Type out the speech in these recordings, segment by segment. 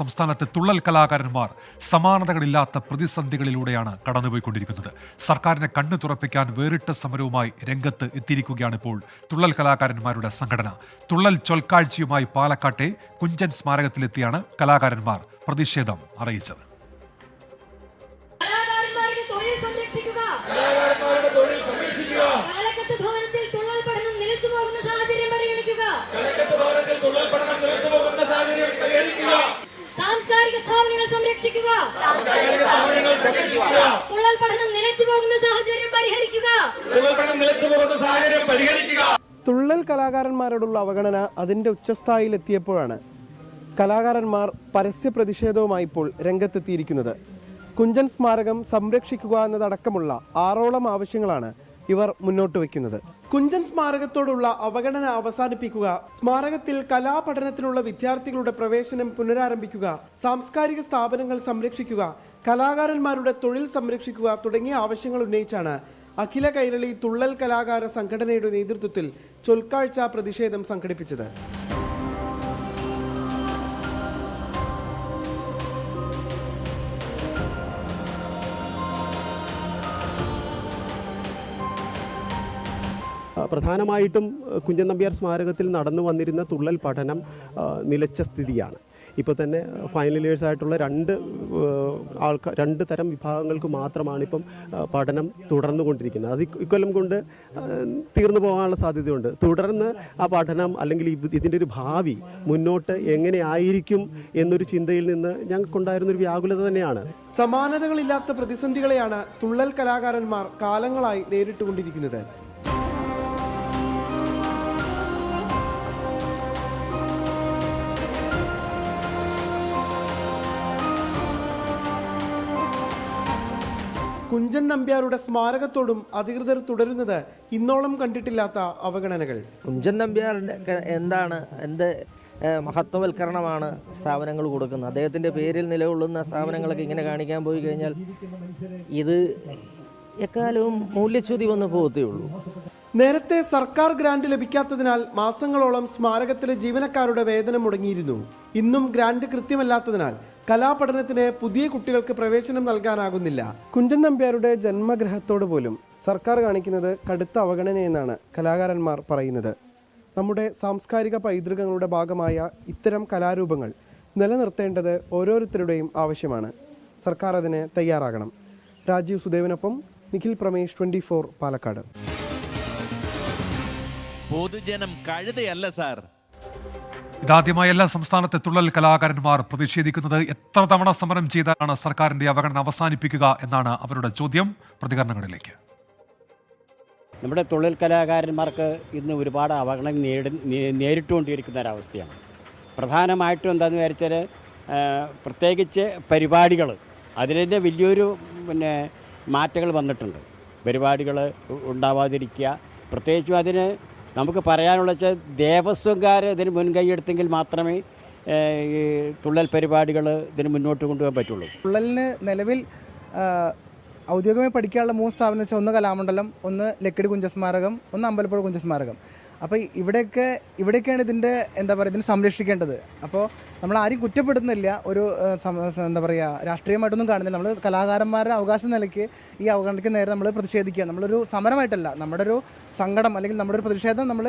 സംസ്ഥാനത്തെ തുള്ളൽ കലാകാരന്മാർ സമാനതകളില്ലാത്ത പ്രതിസന്ധികളിലൂടെയാണ് കടന്നുപോയിക്കൊണ്ടിരിക്കുന്നത്. സർക്കാരിനെ കണ്ണു തുറപ്പിക്കാൻ വേറിട്ട സമരവുമായി രംഗത്ത് എത്തിയിരിക്കുകയാണ് ഇപ്പോൾ തുള്ളൽ കലാകാരന്മാരുടെ സംഘടന. തുള്ളൽ ചൊൽക്കാഴ്ചയുമായി പാലക്കാട്ടെ കുഞ്ചൻ സ്മാരകത്തിലെത്തിയാണ് കലാകാരന്മാർ പ്രതിഷേധം അറിയിച്ചത്. കലാകാരന്മാരുടെ തൊഴിൽ സംരക്ഷിക്കുക കാലഘട്ട ഭവനത്തിൽ തുള്ളൽ പഠനം നിലച്ചു പോകുന്ന സാഹചര്യം പരിഗണിക്കുക സാംസ്കാരിക സ്ഥാപനങ്ങൾ സംരക്ഷിക്കുക തുള്ളൽ പഠനം നിലച്ചു പോകുന്ന സാഹചര്യം പരിഹരിക്കുക തുള്ളൽ കലാകാരന്മാരോടുള്ള അവഗണന അതിന്റെ ഉച്ചസ്ഥായിലെത്തിയപ്പോഴാണ് കലാകാരന്മാർ പരസ്യ പ്രതിഷേധവുമായി ഇപ്പോൾ രംഗത്തെത്തിയിരിക്കുന്നത്. കുഞ്ചൻ സ്മാരകം സംരക്ഷിക്കുക എന്നതടക്കമുള്ള ആറോളം ആവശ്യങ്ങളാണ് ഇവർ മുന്നോട്ട് വയ്ക്കുന്നത്. കുഞ്ചൻ സ്മാരകത്തോടുള്ള അവഗണന അവസാനിപ്പിക്കുക സ്മാരകത്തിൽ കലാപഠനത്തിനുള്ള വിദ്യാർത്ഥികളുടെ പ്രവേശനം പുനരാരംഭിക്കുക സാംസ്കാരിക സ്ഥാപനങ്ങൾ സംരക്ഷിക്കുക കലാകാരന്മാരുടെ തൊഴിൽ സംരക്ഷിക്കുക തുടങ്ങിയ ആവശ്യങ്ങൾ ഉന്നയിച്ചാണ് അഖില കൈരളി തുള്ളൽ കലാകാര സംഘടനയുടെ നേതൃത്വത്തിൽ ചൊൽക്കാഴ്ച പ്രതിഷേധം സംഘടിപ്പിച്ചത്. പ്രധാനമായിട്ടും കുഞ്ഞൻ നമ്പ്യാർ സ്മാരകത്തിൽ നടന്നു വന്നിരുന്ന തുള്ളൽ പഠനം നിലച്ച സ്ഥിതിയാണ്. ഇപ്പോൾ തന്നെ ഫൈനൽ ഇയേഴ്സ് ആയിട്ടുള്ള രണ്ട് ആൾക്കാർ രണ്ട് തരം വിഭാഗങ്ങൾക്ക് മാത്രമാണ് ഇപ്പം പഠനം തുടർന്നു കൊണ്ടിരിക്കുന്നത് അത് ഇക്കൊല്ലം കൊണ്ട് തീർന്നു പോകാനുള്ള സാധ്യതയുണ്ട്. തുടർന്ന് ആ പഠനം അല്ലെങ്കിൽ ഇത് ഇതിന്റെ ഒരു ഭാവി മുന്നോട്ട് എങ്ങനെയായിരിക്കും എന്നൊരു ചിന്തയിൽ നിന്ന് ഞങ്ങൾക്കുണ്ടായിരുന്നൊരു വ്യാകുലത തന്നെയാണ്. സമാനതകളില്ലാത്ത പ്രതിസന്ധികളെയാണ് തുള്ളൽ കലാകാരന്മാർ കാലങ്ങളായി നേരിട്ടുകൊണ്ടിരിക്കുന്നത്. കുഞ്ചൻ നമ്പ്യാരുടെ സ്മാരകത്തോടും അധികൃതർ തുടരുന്നത് ഇന്നോളം കണ്ടിട്ടില്ലാത്ത അവഗണനകൾ. കുഞ്ചൻ നമ്പ്യാറിന്റെ എന്താണ് എന്ത് മഹത്വവൽക്കരണമാണ് സ്ഥാപനങ്ങൾ കൊടുക്കുന്നത്? അദ്ദേഹത്തിന്റെ പേരിൽ നിലകൊള്ളുന്ന സ്ഥാപനങ്ങളൊക്കെ ഇങ്ങനെ കാണിക്കാൻ പോയി കഴിഞ്ഞാൽ ഇത് എക്കാലവും മൂല്യച്യുതി വന്നു പോകത്തേ ഉള്ളൂ. നേരത്തെ സർക്കാർ ഗ്രാന്റ് ലഭിക്കാത്തതിനാൽ മാസങ്ങളോളം സ്മാരകത്തിലെ ജീവനക്കാരുടെ വേതനം മുടങ്ങിയിരുന്നു. ഇന്നും ഗ്രാന്റ് കൃത്യമല്ലാത്തതിനാൽ കലാപഠനത്തിന് പുതിയ കുട്ടികൾക്ക് പ്രവേശനം നൽകാനാകുന്നില്ല. കുഞ്ചൻ നമ്പ്യാരുടെ ജന്മഗ്രഹത്തോട് പോലും സർക്കാർ കാണിക്കുന്നത് കടുത്ത അവഗണനയെന്നാണ് കലാകാരന്മാർ പറയുന്നത്. നമ്മുടെ സാംസ്കാരിക പൈതൃകങ്ങളുടെ ഭാഗമായ ഇത്തരം കലാരൂപങ്ങൾ നിലനിർത്തേണ്ടത് ഓരോരുത്തരുടെയും ആവശ്യമാണ്. സർക്കാർ അതിന് തയ്യാറാകണം. രാജീവ് സുദേവനൊപ്പം നിഖിൽ പ്രമേഷ് ട്വന്റി പാലക്കാട്. പൊതുജനം കഴുതയല്ല സാർ. ഇതാദ്യമായല്ല സംസ്ഥാനത്തെ തുള്ളൽ കലാകാരന്മാർ പ്രതിഷേധിക്കുന്നത് എത്ര തവണ സമരം ചെയ്താണ് സർക്കാരിന്റെ അവഗണന അവസാനിപ്പിക്കുക എന്നാണ് അവരുടെ ചോദ്യം. പ്രതികരണങ്ങളിലേക്ക്. നമ്മുടെ തുള്ളൽ കലാകാരന്മാർക്ക് ഇന്ന് ഒരുപാട് അവഗണന നേടി നേ- നേരിട്ടുകൊണ്ടിരിക്കുന്ന ഒരവസ്ഥയാണ്. പ്രധാനമായിട്ടും എന്താണെന്ന് വിചാരിച്ചാൽ പ്രത്യേകിച്ച് പരിപാടികൾ അതിലെ വലിയൊരു പിന്നെ മാറ്റങ്ങൾ വന്നിട്ടുണ്ട്. പരിപാടികൾ ഉണ്ടാവാതിരിക്കുക. പ്രത്യേകിച്ചും അതിന് നമുക്ക് പറയാനുള്ള വെച്ചാൽ ദേവസ്വംകാർ ഇതിന് മുൻകൈ എടുത്തെങ്കിൽ മാത്രമേ ഈ തുള്ളൽ പരിപാടികൾ ഇതിന് മുന്നോട്ട് കൊണ്ടുപോകാൻ പറ്റുള്ളൂ. തുള്ളലിന് നിലവിൽ ഔദ്യോഗികമായി പഠിക്കാനുള്ള മൂന്ന് സ്ഥാപനം വെച്ചാൽ ഒന്ന് കലാമണ്ഡലം ഒന്ന് ലക്കിടി കുഞ്ചസ്മാരകം ഒന്ന് അമ്പലപ്പുഴ കുഞ്ചസ്മാരകം. അപ്പോൾ ഇവിടെയൊക്കെ ഇവിടെയൊക്കെയാണ് ഇതിന്റെ എന്താ പറയുക ഇതിനെ സംരക്ഷിക്കേണ്ടത്. അപ്പോൾ നമ്മൾ ആരും കുറ്റപ്പെടുന്നില്ല ഒരു എന്താ പറയുക രാഷ്ട്രീയമായിട്ടൊന്നും കാണുന്നില്ല. നമ്മൾ കലാകാരന്മാരുടെ അവകാശ നിലയ്ക്ക് ഈ അവഗണനയ്ക്ക് നേരെ നമ്മൾ പ്രതിഷേധിക്കുക നമ്മളൊരു സമരമായിട്ടല്ല. നമ്മുടെ ഒരു സങ്കടം അല്ലെങ്കിൽ നമ്മുടെ ഒരു പ്രതിഷേധം നമ്മൾ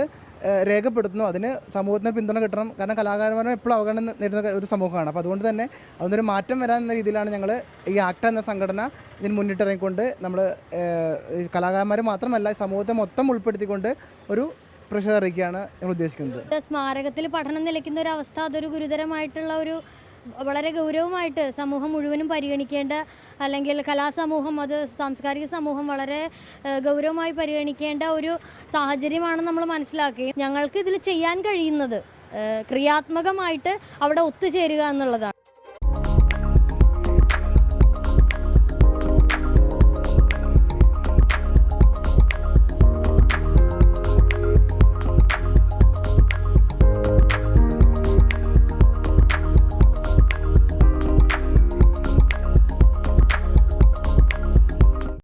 രേഖപ്പെടുത്തുന്നു. അതിന് സമൂഹത്തിന് പിന്തുണ കിട്ടണം. കാരണം കലാകാരന്മാരെ എപ്പോഴും അവഗണന നേരിടുന്ന ഒരു സമൂഹമാണ്. അപ്പോൾ അതുകൊണ്ട് തന്നെ അതിനൊരു മാറ്റം വരാൻ എന്ന രീതിയിലാണ് ഞങ്ങൾ ഈ ആക്ട എന്ന സംഘടന ഇതിന് മുന്നിട്ടിറങ്ങിക്കൊണ്ട് നമ്മൾ കലാകാരന്മാർ മാത്രമല്ല സമൂഹത്തെ മൊത്തം ഉൾപ്പെടുത്തിക്കൊണ്ട് ഒരു പ്രതിഷേധം അറിയിക്കുകയാണ് ഞങ്ങൾ ഉദ്ദേശിക്കുന്നത്. സ്മാരകത്തിൽ പഠനം നിലയ്ക്കുന്ന ഒരു അവസ്ഥ അതൊരു ഗുരുതരമായിട്ടുള്ള ഒരു വളരെ ഗൗരവമായിട്ട് സമൂഹം മുഴുവനും പരിഗണിക്കേണ്ട അല്ലെങ്കിൽ കലാസമൂഹം അത് സാംസ്കാരിക സമൂഹം വളരെ ഗൗരവമായി പരിഗണിക്കേണ്ട ഒരു സാഹചര്യമാണ് നമ്മൾ മനസ്സിലാക്കുകയും ഞങ്ങൾക്ക് ഇതിൽ ചെയ്യാൻ കഴിയുന്നത് ക്രിയാത്മകമായിട്ട് അവിടെ ഒത്തുചേരുക എന്നുള്ളതാണ്.